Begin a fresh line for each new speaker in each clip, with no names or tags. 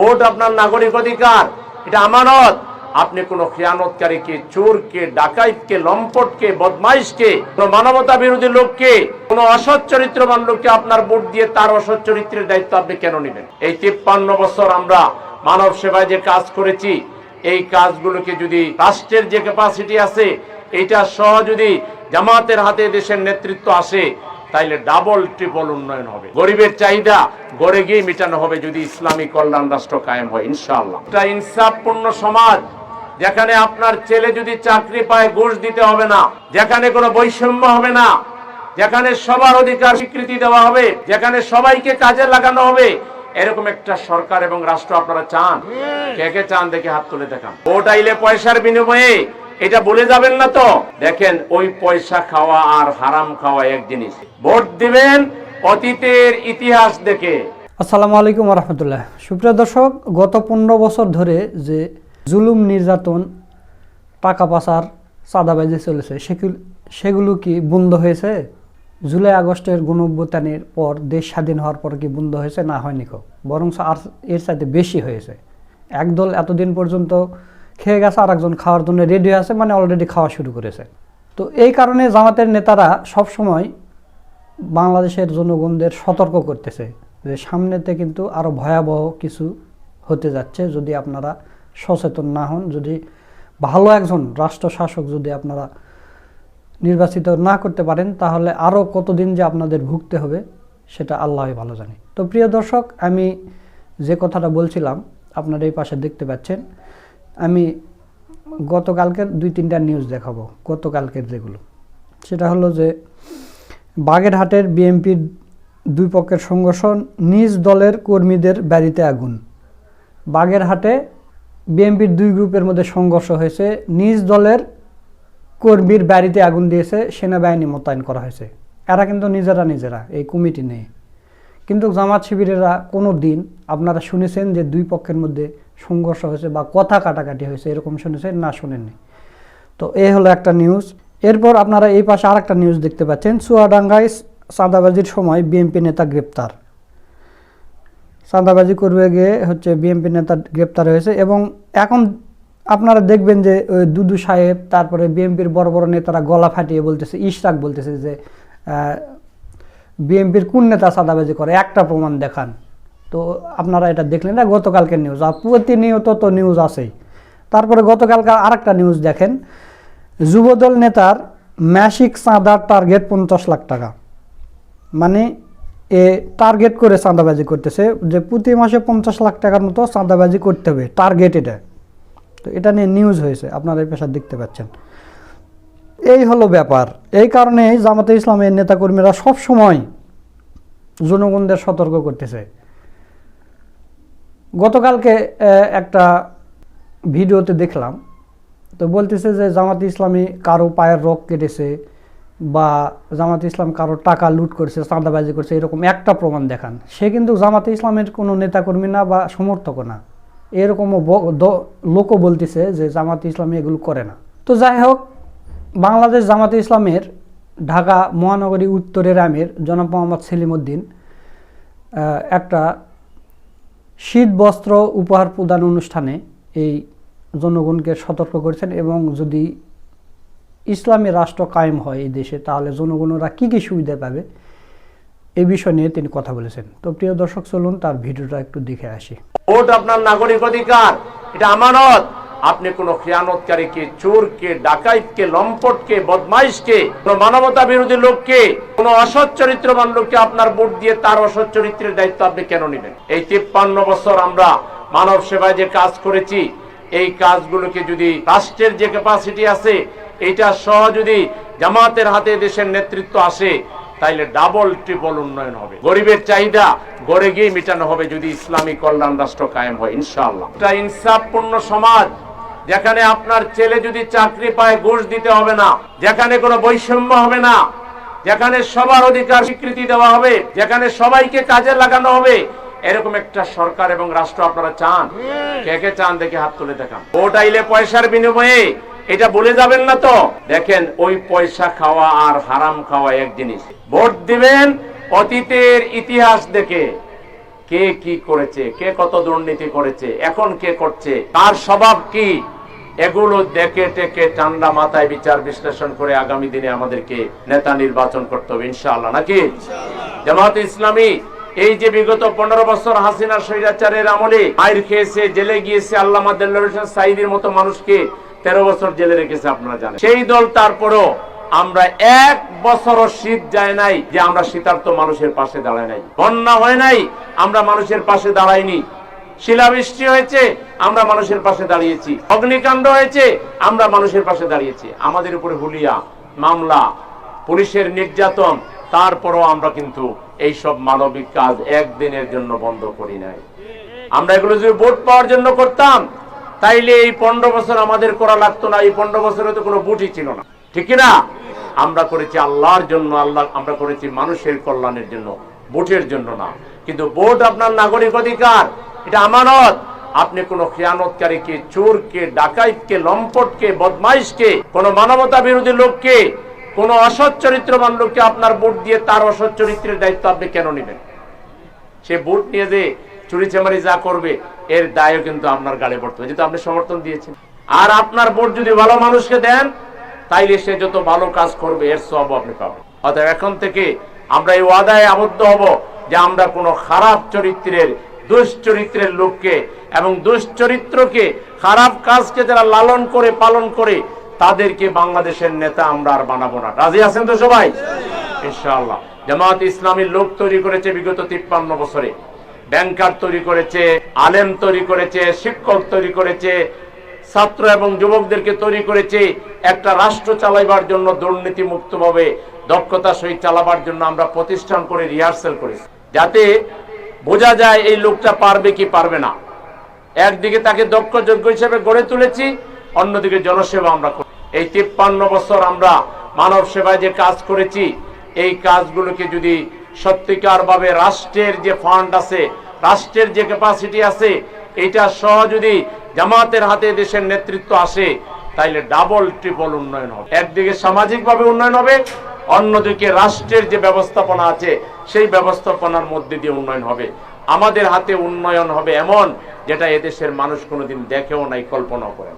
Vote আপনার নাগরিক অধিকার। এটা আমানত। আপনি কোনো খেয়ানতকারীকে, চোরকে, ডাকাইতকে, লম্পটকে, বদমাইশকে, কোনো মানবতা বিরোধী লোককে, কোনো অসৎ চরিত্রবান লোককে আপনার ভোট দিয়ে তার অসৎ চরিত্রের দায়িত্ব আপনি কেন নেবেন এই তিপ্পান্ন বছর আমরা মানব সেবায় যে কাজ করেছি, এই কাজগুলোকে যদি রাষ্ট্রের যে ক্যাপাসিটি আছে, এটা সহ যদি জামাতের হাতে দেশের নেতৃত্ব আসে তাইলে ডাবল ট্রিপল উন্নয়ন হবে। গরিবের চাহিদা গড়ে গিয়ে মেটানো হবে যদি ইসলামী কল্যাণ রাষ্ট্র কায়েম হয়, ইনশাআল্লাহ। এটা ইনসাফপূর্ণ সমাজ, যেখানে আপনার ছেলে যদি চাকরি পায়, ঘুষ দিতে হবে না। যেখানে কোনো বৈষম্য হবে না। যেখানে সবার অধিকার স্বীকৃতি দেওয়া হবে। যেখানে সবাইকে কাজে লাগানো হবে। এরকম একটা সরকার এবং রাষ্ট্র আপনারা চান? কে কে চান দেখে হাত তুলে দেখান। ভোট আইলে পয়সার বিনিময়ে এটা বলে যাবেন না তো? দেখেন, ওই পয়সা খাওয়া আর হারাম খাওয়া এক জিনিস। ভোট দিবেন অতীতের ইতিহাস দেখে।
আসসালামু আলাইকুম রহমতুল্লাহ সুপ্রিয় দর্শক, গত পনেরো বছর ধরে যে জুলুম নির্যাতন, টাকা পাচার, চাঁদাবাজি চলেছে সেগুলো কি বন্ধ হয়েছে? জুলাই আগস্টের গণঅভ্যুত্থানের পর দেশ স্বাধীন হওয়ার পর কি বন্ধ হয়েছে? না হয়নি বরং আর এর সাথে বেশি হয়েছে। একদল এতদিন পর্যন্ত খেয়ে গেছে আর একজন খাওয়ার জন্য রেডি আছে মানে অলরেডি খাওয়া শুরু করেছে। তো এই কারণে জামাতের নেতারা সবসময় বাংলাদেশের জনগণদের সতর্ক করতেছে যে সামনেতে কিন্তু আরও ভয়াবহ কিছু হতে যাচ্ছে যদি আপনারা সচেতন না হন, যদি ভালো একজন রাষ্ট্র শাসক যদি আপনারা নির্বাচিত না করতে পারেন, তাহলে আরও কতদিন যে আপনাদের ভুগতে হবে, সেটা আল্লাহ ভালো জানে। তো প্রিয় দর্শক, আমি যে কথাটা বলছিলাম, আপনারা এই পাশে দেখতে পাচ্ছেন আমি গতকালকের দুই, তিনটা নিউজ দেখাবো, গতকালকের যেগুলো। সেটা হলো যে বাগেরহাটের বিএনপির দুই পক্ষের সংঘর্ষ, নিজ দলের কর্মীদের বাড়িতে আগুন। বাগেরহাটে বিএনপির দুই গ্রুপের মধ্যে সংঘর্ষ হয়েছে, নিজ দলের কর্মীর বাড়িতে আগুন দিয়েছে, সেনাবাহিনী মোতায়েন করা হয়েছে। এরা কিন্তু নিজেরা নিজেরা, এই কমিটি নেই। কিন্তু জামাত শিবিরেরা কোনো দিন আপনারা শুনেছেন যে দুই পক্ষের মধ্যে সংঘর্ষ হয়েছে বা কথা কাটাকাটি হয়েছে, এরকম শুনেছেন না শুনেননি। তো এ হলো একটা নিউজ এরপর আপনারা এই পাশে আরেকটা নিউজ দেখতে পাচ্ছেন। চুয়াডাঙ্গায় চাঁদাবাজির সময় বিএনপি নেতা গ্রেপ্তার। চাঁদাবাজি করবে গিয়ে হচ্ছে বিএনপি নেতা গ্রেপ্তার হয়েছে এবং এখন আপনারা দেখবেন যে ওই দুদু সাহেব, তারপরে বিএনপির বড় বড় নেতারা গলা ফাটিয়ে বলতেছে, ইশরাক বলতেছে যে বিএনপির কোন নেতা চাঁদাবাজি করে? একটা প্রমাণ দেখান। তো আপনারা এটা দেখলেন না গতকালকের নিউজ আর প্রতিনিয়ত তো নিউজ আছেই। তারপরে গতকালকার আরেকটা নিউজ দেখেন। যুবদল নেতার ম্যাসিক চাঁদার টার্গেট পঞ্চাশ লাখ টাকা। মানে এ টার্গেট করে চাঁদাবাজি করতেছে, যে প্রতি মাসে পঞ্চাশ লাখ টাকার মতো চাঁদাবাজি করতে হবে টার্গেট এটা। তো এটা নিয়ে নিউজ হয়েছে, আপনারা এই পেশা দেখতে পাচ্ছেন। এই হলো ব্যাপার। এই কারণে জামাতে ইসলামের নেতাকর্মীরা সব সময় জনগণদের সতর্ক করতেছে। গতকালকে একটা ভিডিওতে দেখলাম। তো বলতেছে যে, জামাত ইসলামী কারও পায়ের রক কেটেছে বা জামাত ইসলাম কারও টাকা লুট করছে, চাঁদাবাজি করছে, এরকম একটা প্রমাণ দেখান। সে কিন্তু জামাতে ইসলামের কোনো নেতাকর্মী না বা সমর্থকও না। এরকমও লোকও বলতেছে যে, জামাতে ইসলামী এগুলো করে না। তো যাই হোক, বাংলাদেশ জামাতে ইসলামের ঢাকা মহানগরী উত্তরের আমির জনাব মোহাম্মদ সেলিম উদ্দিন একটা শীত, বস্ত্র উপহার প্রদান অনুষ্ঠানে এই জনগণকে সতর্ক করেছেন এবং যদি ইসলামী রাষ্ট্র কায়েম হয় এই দেশে, তাহলে জনগণরা কী কী সুবিধা পাবে? এ বিষয় নিয়ে তিনি কথা বলেছেন। তো প্রিয় দর্শক, চলুন তার ভিডিওটা একটু দেখে আসি।
ভোট আপনার নাগরিক অধিকার, এটা আমানত। আপনি কোনো খেয়ানতকারীকে, চোরকে, ডাকাইতকে, লম্পটকে, বদমাইশকে, কোনো মানবতা বিরোধী লোককে, কোনো অসৎ চরিত্রবান লোককে আপনার ভোট দিয়ে তার অসৎ চরিত্রের দায়িত্ব আপনি কেন নেবেন এই তিপ্পান্ন বছর আমরা মানব সেবায় যে কাজ করেছি, এই কাজগুলোকে যদি রাষ্ট্রের যে ক্যাপাসিটি আছে, এটা সহ যদি জামাতের হাতে দেশের নেতৃত্ব আসে, তাইলে ডাবল ট্রিপল উন্নয়ন হবে। গরিবের চাহিদা গড়ে গিয়ে মেটানো হবে যদি ইসলামী কল্যাণ রাষ্ট্র কায়েম হয়, ইনশাআল্লাহ। এটা ইনসাফপূর্ণ সমাজ যেখানে আপনার ছেলে যদি চাকরি পায়, ঘুষ দিতে হবে না। যেখানে কোনো বৈষম্য হবে না। যেখানে সবার অধিকার স্বীকৃতি দেওয়া হবে। যেখানে সবাইকে কাজে লাগানো হবে। এরকম একটা সরকার এবং রাষ্ট্র আপনারা চান? কে কে চান দেখে হাত তুলে দেখান। ভোট আইলে পয়সার বিনিময়ে, এটা বলে যাবেন না তো? দেখেন, ওই পয়সা খাওয়া আর হারাম খাওয়া এক জিনিস। ভোট দিবেন অতীতের ইতিহাস দেখে। কে কি করেছে কে কত দুর্নীতি করেছে এখন কে করছে তার স্বভাব কি? এগুলো দেখে টেকে ঠান্ডা মাথায় বিচার বিশ্লেষণ করে আগামী দিনে আমাদেরকে নেতা নির্বাচন করতে হবে ইনশাআল্লাহ নাকি? জামাত ইসলামী এই যে বিগত পনেরো বছর হাসিনা স্বৈরাচারের আমলে মায়ের খেয়েছে জেলে গিয়েছে আল্লাহ সাইদির মতো মানুষকে তেরো বছর জেলে রেখেছে আপনারা জানেন। সেই দল তারপরও আমরা এক বছরও শীত যায় নাই যে আমরা শীতার্থ মানুষের পাশে দাঁড়াই নাই। বন্যা হয় নাই, আমরা মানুষের পাশে দাঁড়াইনি। শিলাবৃষ্টি হয়েছে, আমরা মানুষের পাশে দাঁড়িয়েছি। অগ্নিকাণ্ড হয়েছে, আমরা মানুষের পাশে দাঁড়িয়েছি। আমাদের উপরে হুলিয়া, মামলা, পুলিশের নির্যাতন, তারপরও আমরা কিন্তু এই সব মানবিক কাজ একদিনের জন্য বন্ধ করি নাই। আমরা এগুলো যদি ভোট পাওয়ার জন্য করতাম, তাইলে এই পনেরো বছর আমাদের করা লাগতো না, এই পনেরো বছরে তো কোনো বুটই ছিল না। ঠিক না আমরা করেছি আল্লাহর জন্য, আল্লাহ, আমরা করেছি মানুষের কল্যাণের জন্য, ভোটের জন্য না। কিন্তু ভোট আপনার নাগরিক অধিকার, এটা আমানত। আপনি কোন খেয়ানতকারীকে, চোরকে, ডাকাইতকে, লম্পটকে, বদমাইশকে, কোন মানবতা বিরোধী লোককে, কোন অসৎ চরিত্রবান লোককে আপনার ভোট দিয়ে তার অসৎ চরিত্রের দায়িত্ব আপনি কেন নেবেন? সে ভোট নিয়ে যে চুরি চামারি যা করবে, এর দায়ও কিন্তু আপনার গাড়ি পড়তে হবে, যেহেতু আপনি সমর্থন দিয়েছেন। আর আপনার ভোট যদি ভালো মানুষকে দেন তাইলে সে যত ভালো কাজ করবে, এর সব আপনি পাবেন। অতএব এখন থেকে আমরা এই ওয়াদায় আবদ্ধ হব যে আমরা কোনো খারাপ চরিত্রের, দুশ্চরিত্রের লোককে এবং দুশ্চরিত্রকে খারাপ কাজকে যারা লালন করে, পালন করে, তাদেরকে বাংলাদেশের নেতা আমরা আর বানাবো না। রাজি আছেন তো সবাই? ইনশাআল্লাহ। জামাত ইসলামী লোক তৈরি করেছে বিগত তিপ্পান্ন বছরে। ব্যাংকার তৈরি করেছে, আলেম তৈরি করেছে, শিক্ষক তৈরি করেছে ছাত্র এবং যুবকদেরকে তৈরি করেছে একটা রাষ্ট্র চালাইবার জন্য দুর্নীতি মুক্তভাবে দক্ষতা সহিত চালাবার জন্য আমরা প্রতিষ্ঠান করে রিহার্সেল করেছি। যাতে বোঝা যায় এই লোকটা পারবে কি পারবে না। একদিকে তাকে দক্ষ যোগ্য হিসেবে গড়ে তুলেছি, অন্যদিকে জনসেবা আমরা করি, এই তিপ্পান্ন বছর আমরা মানব সেবায় যে কাজ করেছি, এই কাজগুলোকে যদি সত্যিকার ভাবে রাষ্ট্রের যে ফান্ড আছে, রাষ্ট্রের যে ক্যাপাসিটি আছে, এটা সহ যদি জামাতের হাতে দেশের নেতৃত্ব আসে, তাইলে ডাবল ট্রিপল উন্নয়ন হবে। একদিকে সামাজিকভাবে উন্নয়ন হবে, অন্যদিকে রাষ্ট্রের যে ব্যবস্থাপনা আছে, সেই ব্যবস্থাপনার মধ্যে দিয়ে উন্নয়ন হবে। আমাদের হাতে উন্নয়ন হবে এমন, যেটা এদেশের মানুষ কোনোদিন দেখেও নাই, কল্পনাও করে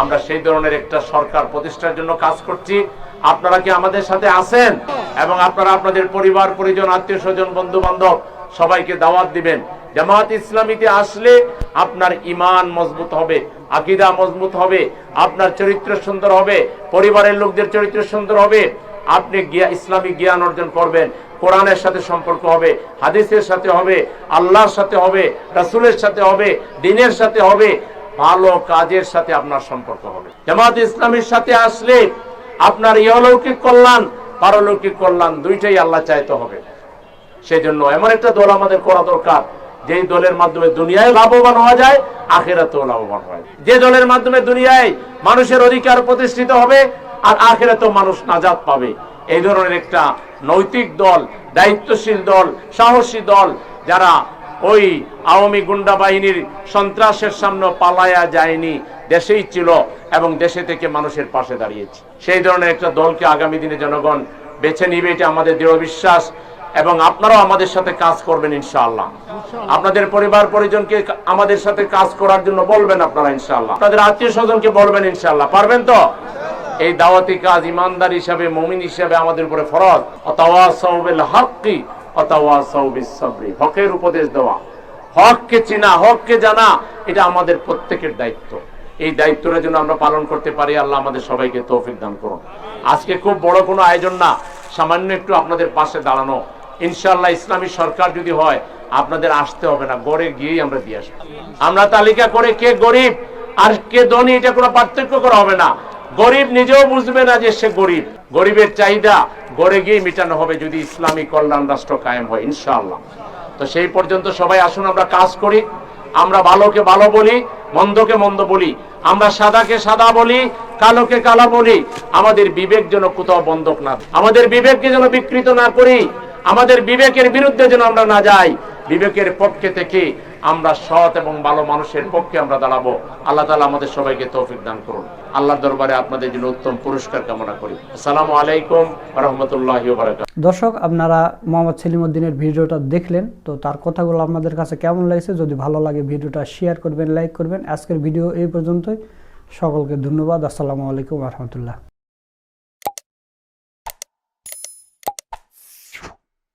আমরা সেই ধরনের একটা সরকার প্রতিষ্ঠার জন্য কাজ করছি। আপনারা কি আমাদের সাথে আছেন? এবং আপনারা আপনাদের পরিবার, পরিজন, আত্মীয় স্বজন বন্ধু বান্ধব সবাইকে দাওয়াত দিবেন। জামাত ইসলামীতে আসলে আপনার ইমান মজবুত হবে, আকিদা মজবুত হবে, আপনার চরিত্র সুন্দর হবে, পরিবারের লোকদের চরিত্র সুন্দর হবে, আপনি জ্ঞা ইসলামিক জ্ঞান অর্জন করবেন, কোরআনের সাথে সম্পর্ক হবে, হাদিসের সাথে হবে, আল্লাহর সাথে হবে, রাসূলের সাথে হবে, দিনের সাথে হবে, ভালো কাজের সাথে আপনার সম্পর্ক হবে। জামাত ইসলামের সাথে আসলে আপনার ইহলৌকিক কল্যাণ, পারলৌকিক কল্যাণ দুইটাই আল্লাহ চাইতে হবে। সেই জন্য এমন একটা দল আমাদের করা দরকার যেই দলের মাধ্যমে দুনিয়ায় লাভবান হওয়া যায়, আখেরাতেও লাভবান হয়। যে দলের মাধ্যমে দুনিয়ায় মানুষের অধিকার প্রতিষ্ঠিত হবে, আর আখেরাতেও মানুষ নাজাত পাবে। এই ধরনের একটা নৈতিক দল, দায়িত্বশীল দল, সাহসী দল, যারা ওই আওয়ামী গুন্ডা বাহিনীর সন্ত্রাসের সামনে পালায়া যায়নি, দেশেই ছিল এবং দেশে থেকে মানুষের পাশে দাঁড়িয়েছে। সেই ধরনের একটা দলকে আগামী দিনে জনগণ বেছে নিবে, এটা আমাদের দৃঢ় বিশ্বাস। এবং আপনারাও আমাদের সাথে কাজ করবেন ইনশাআল্লাহ। আপনাদের পরিবার পরিজনকে আমাদের সাথে কাজ করার জন্য বলবেন আপনারা ইনশাআল্লাহ। আপনাদের আত্মীয় স্বজনকে বলবেন ইনশাআল্লাহ। পারবেন তো? এই দাওয়াতি কাজ ইমানদার হিসাবে মুমিন হিসাবে আমাদের উপরে ফরজ। অতাওয়াসাউ হাক্কি সাবরি হকের উপদেশ দেওয়া। হককে চেনা হককে জানা এটা আমাদের প্রত্যেকের দায়িত্ব। এই দায়িত্বটা যেন আমরা পালন করতে পারি আল্লাহ আমাদের সবাইকে তৌফিক দান করুন। আজকে খুব বড় কোনো আয়োজন না সামান্য একটু আপনাদের পাশে দাঁড়ানো। ইনশাআল্লাহ ইসলামী সরকার যদি হয়, আপনাদের আসতে হবে না, গড়ে গিয়েই আমরা দিয়ে আসব। আমরা তালিকা করে কে গরিব আর কে ধনী, এটা কোনো পার্থক্য করা হবে না। গরিব নিজেও বুঝবে না যে সে গরিব। গরিবের চাহিদা গড়ে গিয়ে মেটানো হবে যদি ইসলামী কল্যাণ রাষ্ট্র কায়েম হয়, ইনশাআল্লাহ। তো সেই পর্যন্ত সবাই আসুন, আমরা কাজ করি। আমরা ভালোকে ভালো বলি, মন্দকে মন্দ বলি। আমরা সাদাকে সাদা বলি, কালোকে কালো বলি। আমাদের বিবেক যেন কোথাও বন্ধক না আমাদের বিবেককে যেন বিকৃত না করি। আমাদের বিবেকের বিরুদ্ধে যেন আমরা না যাই, বিবেকের পক্ষে থেকে আমরা সৎ এবং ভালো মানুষের পক্ষে আমরা দাঁড়াবো। আল্লাহ তালা আমাদের সবাইকে তৌফিক দান করুন। আল্লাহর দরবারে আপনাদের জন্য উত্তম পুরস্কার কামনা করি। আসসালামু আলাইকুম রহমতুল্লাহ
দর্শক, আপনারা মোহাম্মদ সেলিমউদ্দিনের ভিডিওটা দেখলেন, তো তার কথাগুলো আপনাদের কাছে কেমন লাগছে? যদি ভালো লাগে ভিডিওটা শেয়ার করবেন, লাইক করবেন। আজকের ভিডিও এই পর্যন্তই। সকলকে ধন্যবাদ। আসসালামু আলাইকুম রহমতুল্লাহ।